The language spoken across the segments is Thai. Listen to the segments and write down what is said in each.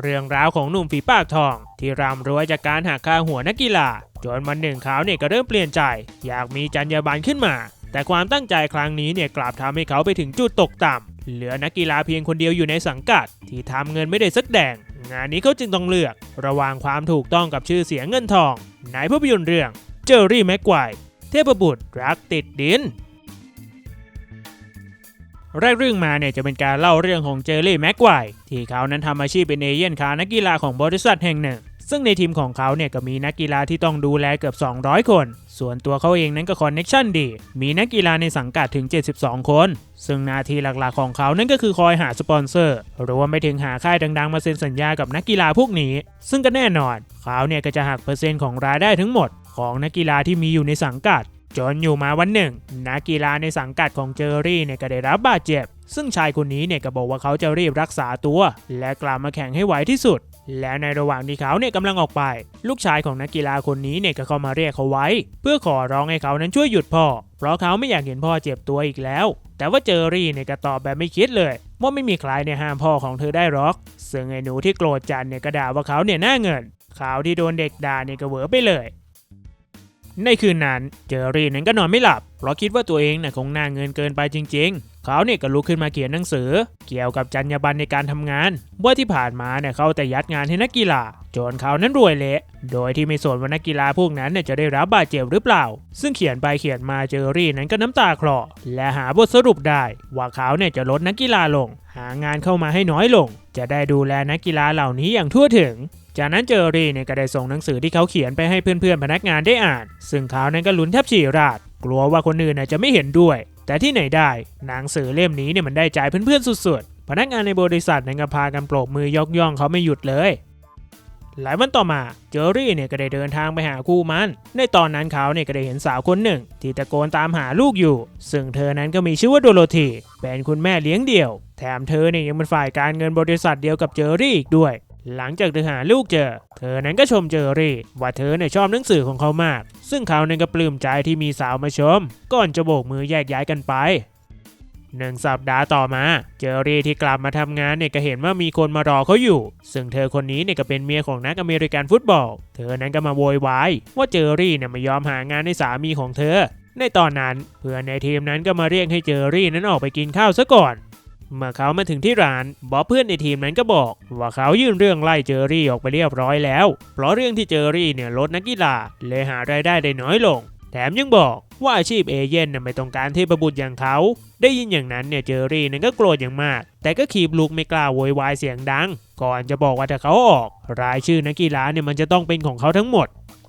เรื่องราวของหนุ่มฝีปากทอง ที่ร่ำรวยจากการหักค่าหัวนักกีฬา จนวันหนึ่งเขาเนี่ยก็เริ่มเปลี่ยนใจ อยากมีจรรยาบรรณขึ้นมา แต่ความตั้งใจครั้งนี้เนี่ยกลับทำให้เขาไปถึงจุดตกต่ำเหลือนักกีฬาเพียงคนเดียวอยู่ในสังกัด ที่ทำเงินไม่ได้สักแดง งานนี้เขาจึงต้องเลือก ระหว่างความถูกต้องกับชื่อเสียงเงินทองในภาพยนตร์เรื่องเจอรี่แม็กไกว์เทพบุตรรักติดดิน แรกเรื่องมาเนี่ยจะเป็นการเล่าเรื่องของเจอรี่แม็กไกวที่เขานั้นทำอาชีพเป็นเอเย่นค้านักกีฬาของบริษัทแห่งหนึ่ง ซึ่งในทีมของเขาเนี่ยก็มีนักกีฬาที่ต้องดูแลเกือบ 200 คน ส่วนตัวเขาเองนั้นก็คอนเน็ชันดี มีนักกีฬาในสังกัดถึง 72 คน ซึ่งหน้าที่หลักๆของเขานั่นก็คือคอยหาสปอนเซอร์ รวมไปถึงหาค่ายดังๆ มาเซ็นสัญญากับนักกีฬาพวกนี้ ซึ่งก็แน่นอนเขาเนี่ยก็จะหักเปอร์เซ็นต์ของรายได้ทั้งหมด ของนักกีฬาที่มีอยู่ในสังกัด จนอยู่มาวันหนึ่งนักกีฬาในสังกัดของเจอรี่เนี่ยก็ได้รับบาดเจ็บ ซึ่งชายคนนี้เนี่ยก็บอกว่าเขาจะรีบรักษาตัว และกลับมาแข่งให้ไวที่สุด และในระหว่างที่เขาเนี่ยกำลังออกไป ลูกชายของนักกีฬาคนนี้เนี่ยก็เข้ามาเรียกเขาไว้ เพื่อขอร้องให้เขานั้นช่วยหยุดพ่อ เพราะเขาไม่อยากเห็นพ่อเจ็บตัวอีกแล้ว แต่ว่าเจอรี่เนี่ยก็ตอบแบบไม่คิดเลยว่าไม่มีใครเนี่ยห้ามพ่อของเธอได้หรอกซึ่งไอ้หนูที่โกรธจัดเนี่ยก็ด่าว่าเขาเนี่ยหน้าเงินเขาที่โดนเด็กด่าเนี่ยก็เหวอไปเลย ในคืนนั้นเจอรี่นั้นก็นอนไม่หลับ เพราะคิดว่าตัวเองน่ะคงหน้าเงินเกินไปจริง ๆ เขาเนี่ยก็ลุกขึ้นมาเขียนหนังสือ เกี่ยวกับจรรยาบรรณในการทำงาน ว่าที่ผ่านมาเนี่ยเขาแต่ยัดงานให้นักกีฬาจนเขานั้นรวยเละ โดยที่ไม่สนว่านักกีฬาพวกนั้นเนี่ยจะได้รับบาดเจ็บหรือเปล่า ซึ่งเขียนไปเขียนมาเจอรี่นั้นก็น้ำตาคลอและหาบทสรุปได้ ว่าเขาเนี่ยจะลดนักกีฬาลง หางานเข้ามาให้น้อยลง จะได้ดูแลนักกีฬาเหล่านี้อย่างทั่วถึง จากนั้นเจอรี่เนี่ยก็ได้ส่งหนังสือที่เขาเขียนไปให้เพื่อนๆพนักงานได้อ่าน ซึ่งเขานั้นก็ลุ้นแทบฉี่ราด กลัวว่าคนอื่นน่จะไม่เห็นด้วย แต่ที่ไหนได้หนังสือเล่มนี้เนี่ยมันได้ใจเพื่อนๆสุดๆ พนักงานในบริษัทนั้นก็พากันปรบมือยกย่องเขาไม่หยุดเลย หลายวันต่อมาเจอรี่เนี่ยก็ได้เดินทางไปหาคู่มัน ในตอนนั้นเขาเนี่ยก็ได้เห็นสาวคนหนึ่ง ที่ตะโกนตามหาลูกอยู่ ซึ่งเธอนั้นก็มีชื่อว่าโดโรธีเป็นคุณแม่เลี้ยงเดี่ยว แถมเธอเนี่ยยังเป็นฝ่ายการเงินบริษัทเดียวกับเจอรี่อีกด้วย หลังจากเธอหาลูกเจอ เธอนั้นก็ชมเจอรี่ ว่าเธอเนี่ยชอบหนังสือของเขามาก ซึ่งเขาเนี่ยก็ปลื้มใจที่มีสาวมาชม ก่อนจะโบกมือแยกย้ายกันไปหนึ่งสัปดาห์ต่อมา เจอรี่ที่กลับมาทำงานเนี่ยก็เห็นว่ามีคนมารอเขาอยู่ ซึ่งเธอคนนี้เนี่ยก็เป็นเมียของนักอเมริกันฟุตบอล เธอนั้นก็มาโวยวายว่าเจอรี่เนี่ยไม่ยอมหางานให้สามีของเธอ ในตอนนั้นเพื่อนในทีมนั้นก็มาเรียกให้เจอรี่นั้นออกไปกินข้าวซะก่อน เมื่อเขามาถึงที่ร้านบอบเพื่อนในทีมนั้นก็บอก ว่าเขายื่นเรื่องไล่เจอรี่ออกไปเรียบร้อยแล้ว เพราะเรื่องที่เจอรี่เนี่ยลดนักกีฬาเลยหารายได้ได้น้อยลง แถมยังบอกว่าอาชีพเอเย่นน่ะไม่ต้องการเทพบุตรอย่างเขา ได้ยินอย่างนั้นเนี่ยเจอรี่นั้นก็โกรธอย่างมาก แต่ก็ขีบลูกไม่กล้าโวยวายเสียงดัง ก่อนจะบอกว่าถ้าเขาออก รายชื่อนักกีฬาเนี่ยมันจะต้องเป็นของเขาทั้งหมด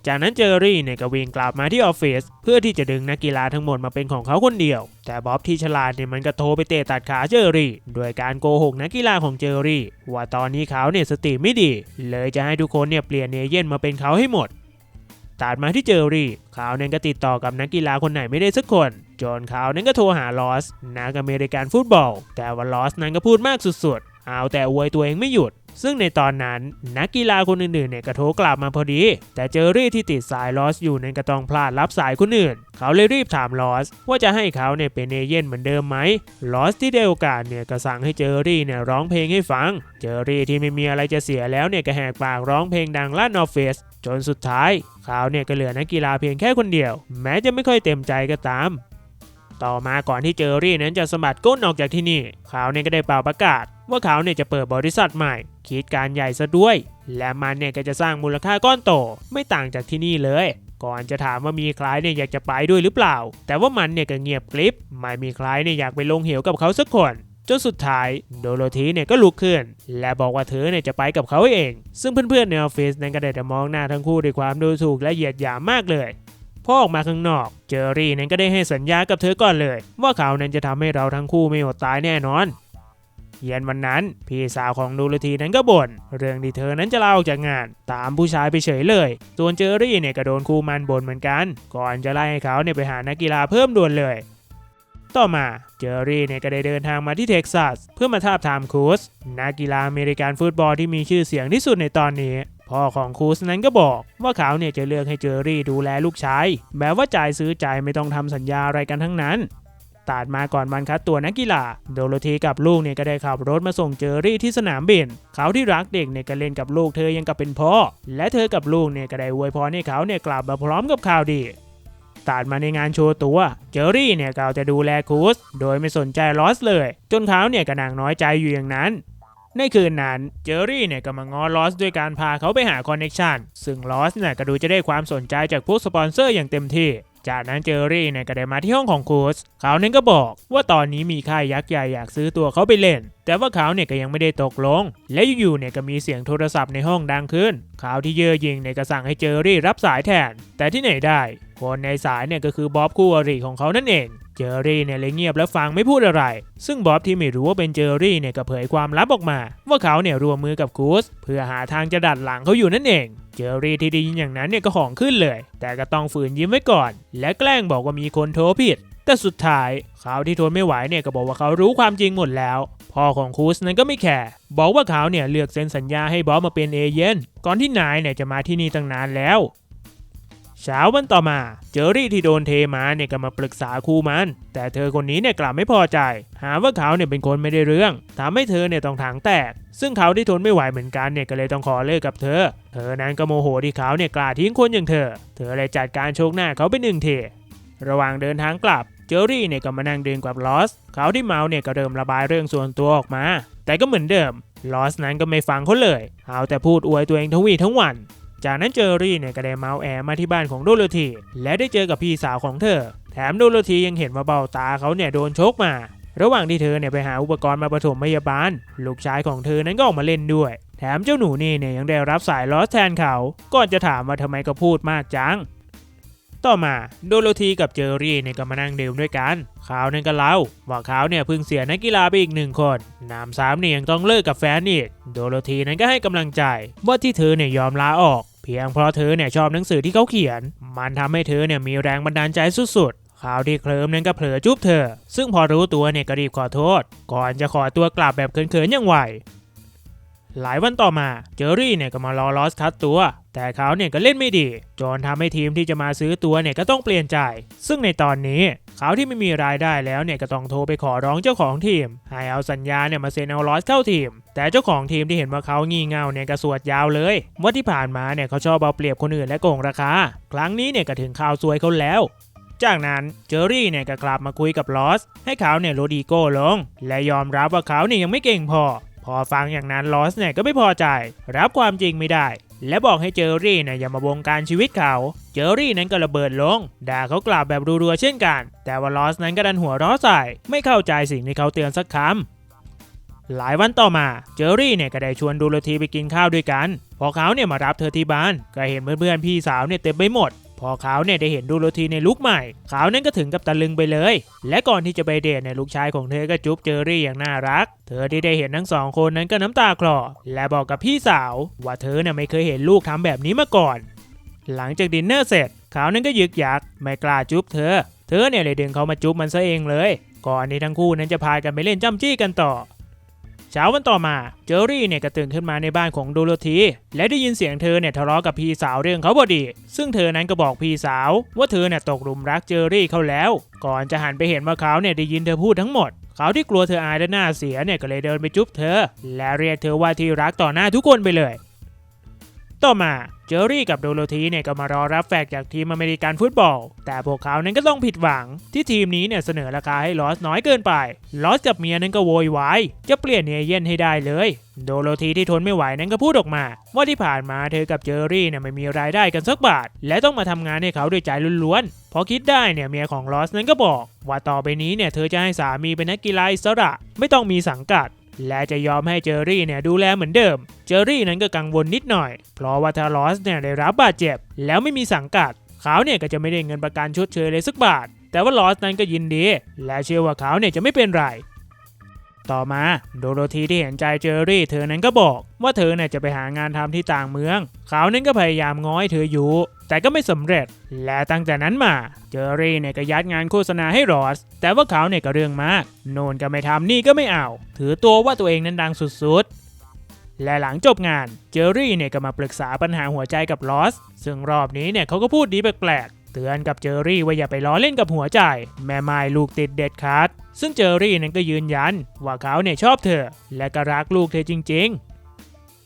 จากนั้นเจอรี่เนี่ยก็วิ่งกลับมาที่ออฟฟิศเพื่อที่จะดึงนักกีฬาทั้งหมดมาเป็นของเขาคนเดียว แต่บ๊อบที่ฉลาดเนี่ยมันก็โทรไปเตะตัดขาเจอรี่โดยการโกหกนักกีฬาของเจอรี่ ว่าตอนนี้เขาเนี่ยสติไม่ดี เลยจะให้ทุกคนเนี่ยเปลี่ยนเอเย่นมาเป็นเขาให้หมดตัดมาที่เจอรี่เขาเนี่ยก็ติดต่อกับนักกีฬาคนไหนไม่ได้สักคนจนเขาเนี่ยก็โทรหาลอสนักอเมริกันฟุตบอล แต่ว่าลอสนั้นก็พูดมากสุดๆ เอาแต่อวยตัวเองไม่หยุด ซึ่งในตอนนั้นนักกีฬาคนอื่นๆเนี่ยก็โทรกลับมาพอดี แต่เจอรี่ที่ติดสายลอสอยู่นั้นก็ต้องพลาดรับสายคนอื่น เขาเลยรีบถามลอสว่าจะให้เขาเนี่ยเป็นเอเย่นเหมือนเดิมไหมลอสที่ได้โอกาสเนี่ยก็สั่งให้เจอรี่เนี่ยร้องเพลงให้ฟัง เจอรี่ที่ไม่มีอะไรจะเสียแล้วเนี่ยก็แหกปากร้องเพลงดังลั่นออฟฟิศจนสุดท้ายเขาเนี่ยก็เหลือนักกีฬาเพียงแค่คนเดียว แม้จะไม่ค่อยเต็มใจก็ตามต่อมาก่อนที่เจอรี่นั้นจะสะบัดก้นออกจากที่นี่ เขาเนี่ยก็ได้เป่าประกาศ ว่าเขาเนี่ยจะเปิดบริษัทใหม่ คิดการใหญ่ซะด้วย และมันเนี่ยก็จะสร้างมูลค่าก้อนโต ไม่ต่างจากที่นี่เลย ก่อนจะถามว่ามีใครเนี่ยอยากจะไปด้วยหรือเปล่า แต่ว่ามันเนี่ยก็เงียบกริบ ไม่มีใครเนี่ยอยากไปลงเหวกับเขาสักคนจนสุดท้ายโดโรธีเนี่ยก็ลุกขึ้น และบอกว่าเธอเนี่ยจะไปกับเขาเอง ซึ่งเพื่อนๆในออฟฟิศนั้นก็ได้แต่มองหน้าทั้งคู่ด้วยความดูถูกและเหยียดหยามมากเลยพอออกมาข้างนอก เจอรี่นั้นก็ได้ให้สัญญากับเธอก่อนเลย ว่าเขานั้นจะทำให้เราทั้งคู่ไม่อดตายแน่นอน เย็นวันนั้น พี่สาวของดูลทีนั้นก็บ่นเรื่องที่เธอนั้นจะลาออกจากงาน ตามผู้ชายไปเฉยเลย ส่วนเจอรี่เนี่ยก็โดนครูมันบ่นเหมือนกัน ก่อนจะไล่ให้เขาเนี่ยไปหานักกีฬาเพิ่มด่วนเลย ต่อมาเจอรี่เนี่ยก็ได้เดินทางมาที่เท็กซัสเพื่อมาทาบทามครูสนักกีฬาอเมริกันฟุตบอลที่มีชื่อเสียงที่สุดในตอนนี้พ่อของครูสนั้นก็บอกว่าเขาเนี่ยจะเลือกให้เจอรี่ดูแลลูกชายแบบว่าจ่ายซื้อจ่ายไม่ต้องทำสัญญาอะไรกันทั้งนั้น ตัดมาก่อนวันคัดตัวนักกีฬา โดโรธีกับลูกเนี่ยก็ได้ขับรถมาส่งเจอรี่ที่สนามบิน เขาที่รักเด็กเนี่ยก็เล่นกับลูกเธอยังกับเป็นพ่อ และเธอกับลูกเนี่ยก็ได้อวยพรให้เขาเนี่ยกลับมาพร้อมกับข่าวดีตัดมาในงานโชว์ตัว เจอรี่เนี่ยกล่าวจะดูแลคูส โดยไม่สนใจลอสเลย จนเขาเนี่ยก็นางน้อยใจอยู่อย่างนั้น ในคืนนั้น เจอรี่เนี่ยก็มางอลอสด้วยการพาเขาไปหาคอนเน็ชันซึ่งลอสเนี่ยก็ดูจะได้ความสนใจจากพวกสปอนเซอร์อย่างเต็มที่ จากนั้นเจอรี่เนี่ยก็ได้มาที่ห้องของคูสเขาเนี่ยก็บอกว่าตอนนี้มีค่ายยักษ์ใหญ่อยากซื้อตัวเขาไปเล่น แต่ว่าเขาเนี่ยก็ยังไม่ได้ตกลง และอยู่ๆเนี่ยก็มีเสียงโทรศัพท์ในห้องดังขึ้นเขาที่เย่อหยิงเนี่ยก็สั่งให้เจอรี่รับสายแทน แต่ที่ไหนได้ คนในสายเนี่ยก็คือบ๊อบคู่อริของเขานั่นเอง เจอรี่เนี่ยเลยเงียบและฟังไม่พูดอะไร ซึ่งบ๊อบที่ไม่รู้ว่าเป็นเจอรี่เนี่ยก็เผยความลับออกมา ว่าเขาเนี่ยร่วมมือกับกูสเพื่อหาทางจะดัดหลังเขาอยู่นั่นเอง เจอรี่ที่ได้ยินอย่างนั้นเนี่ยก็ของขึ้นเลย แต่ก็ต้องฝืนยิ้มไว้ก่อน และแกล้งบอกว่ามีคนโทรผิด แต่สุดท้ายเขาที่ทนไม่ไหวเนี่ยก็บอกว่าเขารู้ความจริงหมดแล้วพ่อของคูสนั้นก็ไม่แคร์บอกว่าเขาเนี่ยเลือกเซ็นสัญญาให้บ๊อบมาเป็นเอเย่นก่อนที่นายเนี่ยจะมาที่นี่ตั้งนานแล้ว เช้าวันต่อมาเจอรี่ที่โดนเทมาเนี่ยก็มาปรึกษาครูมัน แต่เธอคนนี้เนี่ยกลับไม่พอใจ หาว่าเขาเนี่ยเป็นคนไม่ได้เรื่องทำให้เธอเนี่ยต้องถางแตก ซึ่งเขาที่ทนไม่ไหวเหมือนกันเนี่ยก็เลยต้องขอเลิกกับเธอ เธอนั้นก็โมโหที่เขาเนี่ยกล้าทิ้งคนอย่างเธอ เธอเลยจัดการโชกหน้าเขาไปหนึ่งเทระหว่างเดินทางกลับเจอรี่เนี่ยก็มานั่งดื่มกับลอส เขาที่เมาเนี่ยก็เริ่มระบายเรื่องส่วนตัวออกมา แต่ก็เหมือนเดิมลอสนั้นก็ไม่ฟังเขาเลย เอาแต่พูดอวยตัวเองทั้งวี่ทั้งวัน จากนั้นเจอรี่เนี่ยก็ได้เมาแอมาที่บ้านของโดโรธีและได้เจอกับพี่สาวของเธอ แถมโดโรธียังเห็นว่าเบ้าตาเขาเนี่ยโดนชกมา ระหว่างที่เธอเนี่ยไปหาอุปกรณ์มาปฐมพยาบาล ลูกชายของเธอนั้นก็ออกมาเล่นด้วย แถมเจ้าหนูนี่เนี่ยยังได้รับสายลอสแทนเขา ก่อนจะถามว่าทำไมก็พูดมากจังต่อมาโดโรธีกับเจอรี่เนี่ยก็มานั่งดื่มด้วยกันเขาเนี่ยก็เล่าว่าเขาเนี่ยเพิ่งเสียนักกีฬาไปอีกหนึ่งคนนามสามเนี่ยยังต้องเลิกกับแฟนอีก โดโรธีนั้นก็ให้กำลังใจว่าที่เธอเนี่ยยอมลาออก เพียงเพราะเธอเนี่ยชอบหนังสือที่เขาเขียน มันทำให้เธอเนี่ยมีแรงบันดาลใจสุดๆข่าวที่เคลิ้มนั้นก็เผลอจุ๊บเธอ ซึ่งพอรู้ตัวเนี่ยก็รีบขอโทษ ก่อนจะขอตัวกลับแบบเขินๆอย่างไหวหลายวันต่อมาเจอรี่เนี่ยก็มารอลอสคัดตัว แต่เขาเนี่ยก็เล่นไม่ดี จนทำให้ทีมที่จะมาซื้อตัวเนี่ยก็ต้องเปลี่ยนใจ ซึ่งในตอนนี้เขาที่ไม่มีรายได้แล้วเนี่ยก็ต้องโทรไปขอร้องเจ้าของทีม ให้เอาสัญญาเนี่ยมาเซ็นเอาลอสเข้าทีม แต่เจ้าของทีมที่เห็นว่าเขางี่เง่าเนี่ยก็สวดยาวเลยว่าที่ผ่านมาเนี่ยเขาชอบเอาเปรียบคนอื่นและโกงราคา ครั้งนี้เนี่ยก็ถึงข่าวซวยเขาแล้ว จากนั้นเจอรี่เนี่ยก็กลับมาคุยกับลอส ให้เขาเนี่ยลดอีโก้ลง และยอมรับว่าเขาเนี่ยยังไม่เก่งพอ พอฟังอย่างนั้นลอสเนี่ยก็ไม่พอใจ รับความจริงไม่ได้ และบอกให้เจอรี่เนี่ยอย่ามาบงการชีวิตเขา เจอรี่นั้นก็ระเบิดลง ด่าเขากลับแบบรัวๆเช่นกัน แต่ว่าลอสนั้นก็ดันหัวเร้อใส่ ไม่เข้าใจสิ่งที่เขาเตือนสักคำ หลายวันต่อมาเจอรี่เนี่ยก็ได้ชวนดูโรธีไปกินข้าวด้วยกัน พอเขาเนี่ยมารับเธอที่บ้าน ก็เห็นเพื่อนๆพี่สาวเนี่ยเต็มไปหมด พอเขาเนี่ยได้เห็นดูโรธีในลุคใหม่เขานั้นก็ถึงกับตะลึงไปเลย และก่อนที่จะไปเดทเนี่ยลูกชายของเธอก็จุ๊บเจอรี่อย่างน่ารัก เธอที่ได้เห็นทั้งสองคนนั้นก็น้ำตาคลอ และบอกกับพี่สาว ว่าเธอเนี่ยไม่เคยเห็นลูกทำแบบนี้มาก่อน หลังจากดินเนอร์เสร็จเขานั้นก็ยึกยักไม่กล้าจุ๊บเธอ เธอเนี่ยเลยดึงเขามาจุ๊บมันซะเองเลย ก่อนที่ทั้งคู่นั้นจะพากันไปเล่นจ้ำจี้กันต่อ เช้าวันต่อมาเจอรี่เนี่ยก็ตื่นขึ้นมาในบ้านของโดโรธีและได้ยินเสียงเธอเนี่ยทะเลาะกับพี่สาวเรื่องเขาพอดี ซึ่งเธอนั้นก็บอกพี่สาว ว่าเธอเนี่ยตกหลุมรักเจอรี่เขาแล้ว ก่อนจะหันไปเห็นว่าเขาเนี่ยได้ยินเธอพูดทั้งหมดเขาที่กลัวเธออายและหน้าเสียเนี่ยก็เลยเดินไปจุ๊บเธอ และเรียกเธอว่าที่รักต่อหน้าทุกคนไปเลย ต่อมาเจอรี่กับโดโรธีเนี่ยก็มารอรับแฟกซ์จากทีมอเมริกันฟุตบอล แต่พวกเขานั้นก็ต้องผิดหวัง ที่ทีมนี้เนี่ยเสนอราคาให้ลอสน้อยเกินไป ลอสกับเมียนั้นก็โวยวายจะเปลี่ยนเอเย่นให้ได้เลย โดโรธีที่ทนไม่ไหวนั้นก็พูดออกมา ว่าที่ผ่านมาเธอกับเจอรี่เนี่ยไม่มีรายได้กันสักบาท และต้องมาทำงานให้เขาด้วยใจล้วนๆพอคิดได้เนี่ยเมียของลอสนั้นก็บอก ว่าต่อไปนี้เนี่ยเธอจะให้สามีเป็นนักกีฬาอิสระ ไม่ต้องมีสังกัด และจะยอมให้เจอรี่เนี่ยดูแลเหมือนเดิม เจอรี่นั้นก็กังวลนิดหน่อย เพราะว่าถ้ารอสเนี่ยได้รับบาดเจ็บ แล้วไม่มีสังกัด เขาเนี่ยก็จะไม่ได้เงินประกันชดเชยเลยสักบาท แต่ว่าลอสนั้นก็ยินดี และเชื่อว่าเขาเนี่ยจะไม่เป็นไร ต่อมาโดโรธีที่เห็นใจเจอรี่ เธอนั้นก็บอกว่าเธอเนี่ยจะไปหางานทำที่ต่างเมือง เขานั้นก็พยายามง้อให้เธออยู่ แต่ก็ไม่สำเร็จ และตั้งแต่นั้นมา เจอรี่เนี่ยก็ยัดงานโฆษณาให้รอส แต่ว่าเขาเนี่ยก็เรื่องมาก โนนก็ไม่ทำนี่ก็ไม่เอา ถือตัวว่าตัวเองนั้นดังสุดๆ และหลังจบงาน เจอรี่เนี่ยก็มาปรึกษาปัญหาหัวใจกับลอส ซึ่งรอบนี้เนี่ยเขาก็พูดดีแปลกๆ เตือนกับเจอรี่ว่าอย่าไปล้อเล่นกับหัวใจ แม่ไม้ลูกติดเด็ดขาดซึ่งเจอรี่นั้นก็ยืนยัน ว่าเขาเนี่ยชอบเธอ และก็รักลูกเธอจริง ๆ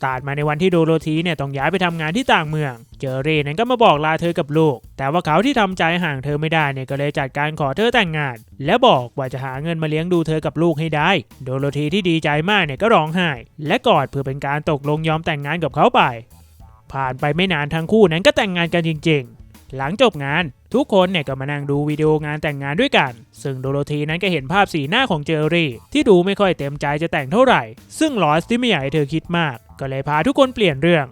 ตัดมาในวันที่โดโรธีเนี่ยต้องย้ายไปทำงานที่ต่างเมือง เจอรี่นั้นก็มาบอกลาเธอกับลูก แต่ว่าเขาที่ทำใจห่างเธอไม่ได้เนี่ยก็เลยจัดการขอเธอแต่งงาน และบอกว่าจะหาเงินมาเลี้ยงดูเธอกับลูกให้ได้ โดโรธีที่ดีใจมากเนี่ยก็ร้องไห้ และกอดเพื่อเป็นการตกลงยอมแต่งงานกับเขาไป ผ่านไปไม่นานทั้งคู่นั้นก็แต่งงานกันจริง ๆ หลังจบงาน ทุกคนเนี่ยก็มานั่งดูวิดีโองานแต่งงานด้วยกัน ซึ่งโดโรธีนั้นก็เห็นภาพสีหน้าของเจอรี่ ที่ดูไม่ค่อยเต็มใจจะแต่งเท่าไหร่ ซึ่งลอสที่ไม่อยากให้เธอคิดมาก ก็เลยพาทุกคนเปลี่ยนเรื่อง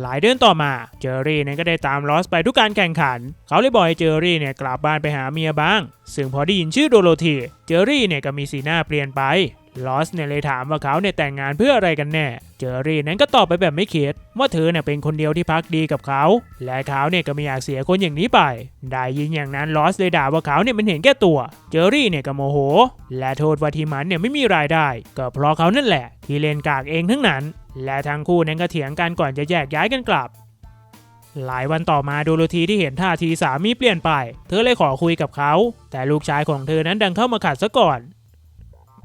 หลายเดือนต่อมาเจอรี่เนี่ยก็ได้ตามลอสไปทุกการแข่งขัน เขาเลยบอกให้เจอรี่เนี่ยกลับบ้านไปหาเมียบ้าง ซึ่งพอได้ยินชื่อโดโรธีเจอรี่เนี่ยก็มีสีหน้าเปลี่ยนไป ลอสเนี่ยเลยถามว่าเขาเนี่ยแต่งงานเพื่ออะไรกันแน่ เจอรี่นั้นก็ตอบไปแบบไม่คิดว่าเธอเนี่ยเป็นคนเดียวที่พักดีกับเขา และเขาเนี่ยก็ไม่อยากเสียคนอย่างนี้ไป ได้ยินอย่างนั้นลอสเลยด่าว่าเขาเนี่ยมันเห็นแก่ตัว เจอรี่เนี่ยก็โมโห และโทษว่าที่มันเนี่ยไม่มีรายได้ ก็เพราะเขานั่นแหละ ที่เล่นกากเองทั้งนั้น และทั้งคู่นั้นก็เถียงกันก่อนจะแยกย้ายกันกลับหลายวันต่อมาโดโรธีที่เห็นท่าทีสามีเปลี่ยนไป เธอเลยขอคุยกับเขา แต่ลูกชายของเธอนั้นดังเข้ามาขัดซะก่อน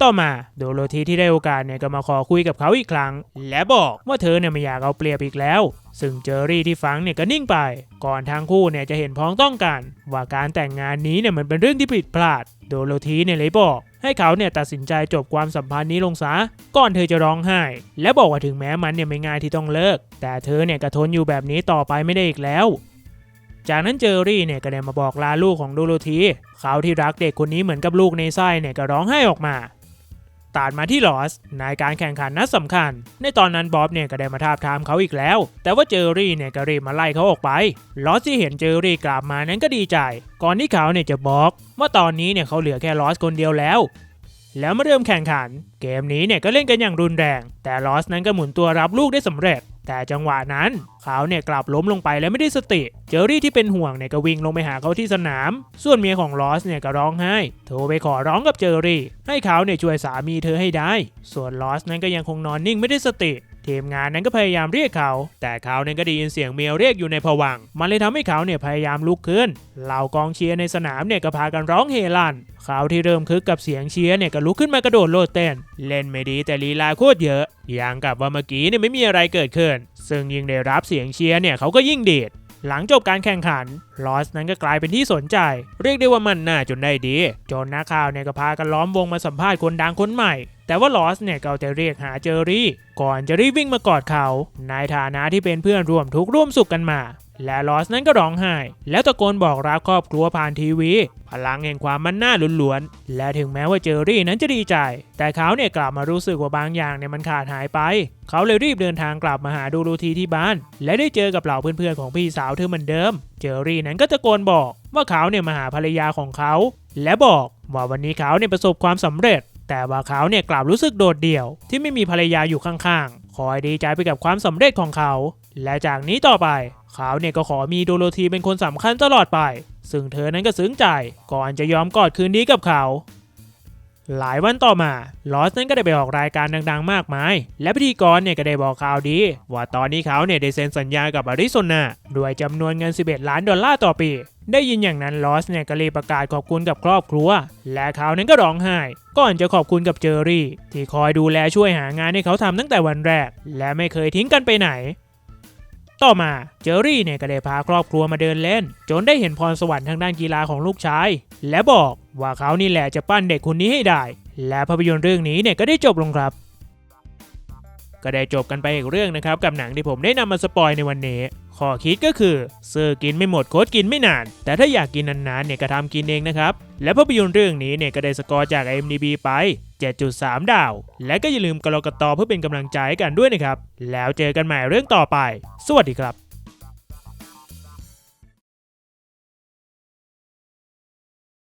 ต่อมาโดโรธีที่ได้โอกาสเนี่ยก็มาขอคุยกับเขาอีกครั้ง และบอกว่าเธอเนี่ยไม่อยากเอาเปรียบอีกแล้ว ซึ่งเจอรี่ที่ฟังเนี่ยก็นิ่งไป ก่อนทั้งคู่เนี่ยจะเห็นพ้องต้องกัน ว่าการแต่งงานนี้เนี่ยมันเป็นเรื่องที่ผิดพลาด โดโรธีเนี่ยเลยบอกให้เขาเนี่ยตัดสินใจจบความสัมพันธ์นี้ลงซะก่อนเธอจะร้องไห้ และบอกว่าถึงแม้มันเนี่ยไม่ง่ายที่ต้องเลิก แต่เธอเนี่ยก็ทนอยู่แบบนี้ต่อไปไม่ได้อีกแล้ว จากนั้นเจอรี่เนี่ยก็ได้มาบอกลาลูกของโดโรธีเขาที่รักเด็กคนนี้เหมือนกับลูกในไส้เนี่ยก็ร้องไห้ออกมา ตัดมาที่ลอสในการแข่งขันนัดสำคัญ ในตอนนั้นบ๊อบเนี่ยก็ได้มาทาบทามเขาอีกแล้ว แต่ว่าเจอรี่เนี่ยก็รีบมาไล่เขาออกไปลอสที่เห็นเจอรี่กลับมานั้นก็ดีใจ ก่อนที่เขาเนี่ยจะบอกว่าตอนนี้เนี่ยเขาเหลือแค่ลอสคนเดียวแล้วแล้วมาเริ่มแข่งขัน เกมนี้เนี่ยก็เล่นกันอย่างรุนแรง แต่ลอสนั้นก็หมุนตัวรับลูกได้สำเร็จ แต่จังหวะนั้นเขาเนี่ยกลับล้มลงไปและไม่ได้สติ เจอรี่ที่เป็นห่วงเนี่ยก็วิ่งลงไปหาเขาที่สนาม ส่วนเมียของลอสเนี่ยก็ร้องไห้ โทรไปขอร้องกับเจอรี่ ให้เขาเนี่ยช่วยสามีเธอให้ได้ ส่วนลอสนั้นก็ยังคงนอนนิ่งไม่ได้สติ ทีมงานนั้นก็พยายามเรียกเขา แต่เขาเนี่ยก็ได้ยินเสียงเมียเรียกอยู่ในผวังมันเลยทำให้เขาเนี่ยพยายามลุกขึ้นเหล่ากองเชียร์ในสนามเนี่ยก็พากันร้องเฮลั่นเขาที่เริ่มคึกกับเสียงเชียร์เนี่ยก็ลุกขึ้นมากระโดดโลดเต้น เล่นไม่ดีแต่ลีลาโคตรเยอะอย่างกับว่าเมื่อกี้เนี่ยไม่มีอะไรเกิดขึ้น ซึ่งยิ่งได้รับเสียงเชียร์เนี่ยเขาก็ยิ่งเดด หลังจบการแข่งขันลอสนั้นก็กลายเป็นที่สนใจ เรียกได้ว่ามันน่าจนได้ดี จนนักข่าวเนี่ยก็พากันล้อมวงมาสัมภาษณ์คนดังคนใหม่ แต่ว่าลอสเนี่ยก็เอาแต่เรียกหาเจอรี่ ก่อนจะรีบวิ่งมากอดเขา ในฐานะที่เป็นเพื่อนร่วมทุกข์ร่วมสุขกันมา และลอสนั้นก็ร้องไห้ แล้วตะโกนบอกรักครอบครัวผ่านทีวี พลังแห่งความมันหน้าล้วนๆ และถึงแม้ว่าเจอรี่นั้นจะดีใจ แต่เขาเนี่ยกลับมารู้สึกว่าบางอย่างเนี่ยมันขาดหายไป เขาเลยรีบเดินทางกลับมาหาดูรูทีที่บ้าน และได้เจอกับเหล่าเพื่อนๆของพี่สาวเธอเหมือนเดิม เจอรี่นั้นก็ตะโกนบอกว่าเขาเนี่ยมาหาภรรยาของเขา และบอกว่าวันนี้เขาเนี่ยประสบความสำเร็จ แต่ว่าเขาเนี่ยกลับรู้สึกโดดเดี่ยว ที่ไม่มีภรรยาอยู่ข้างๆ คอยดีใจไปกับความสำเร็จของเขา และจากนี้ต่อไป เขาเนี่ยก็ขอมีโดโรธีเป็นคนสำคัญตลอดไป ซึ่งเธอนั้นก็ซึ้งใจ ก่อนจะยอมกอดคืนนี้กับเขา หลายวันต่อมา ลอสนั้นก็ได้ไปออกรายการดังๆ มากมาย และพิธีกรเนี่ยก็ได้บอกข่าวดี ว่าตอนนี้เขาเนี่ยได้เซ็นสัญญากับอาริโซนาด้วยจำนวนเงิน 11 ล้านดอลลาร์ต่อปี ได้ยินอย่างนั้นลอสเนี่ยก็รีบประกาศขอบคุณกับครอบครัว และเขานั้นก็ร้องไห้ก่อนจะขอบคุณกับเจอรี่ ที่คอยดูแลช่วยหางานให้เขาทำตั้งแต่วันแรก และไม่เคยทิ้งกันไปไหน ต่อมาเจอรี่เนี่ยก็ได้พาครอบครัวมาเดินเล่น จนได้เห็นพรสวรรค์ทางด้านกีฬาของลูกชาย และบอกว่าเขานี่แหละจะปั้นเด็กคนนี้ให้ได้ และภาพยนตร์เรื่องนี้เนี่ยก็ได้จบลงครับก็ได้จบกันไปอีกเรื่องนะครับ กับหนังที่ผมได้นำมาสปอยในวันนี้ข้อคิดก็คือซื้อกินไม่หมดโค้ดกินไม่นาน แต่ถ้าอยากกินนานๆเนี่ยก็ทำกินเองนะครับ และภาพยนตร์เรื่องนี้เนี่ยก็ได้สกอร์จาก IMDb ไป 7.3 ดาว และก็อย่าลืมกรกระตอเพื่อเป็นกำลังใจให้กันด้วยนะครับ แล้วเจอกันใหม่เรื่องต่อไป สวัสดีครับ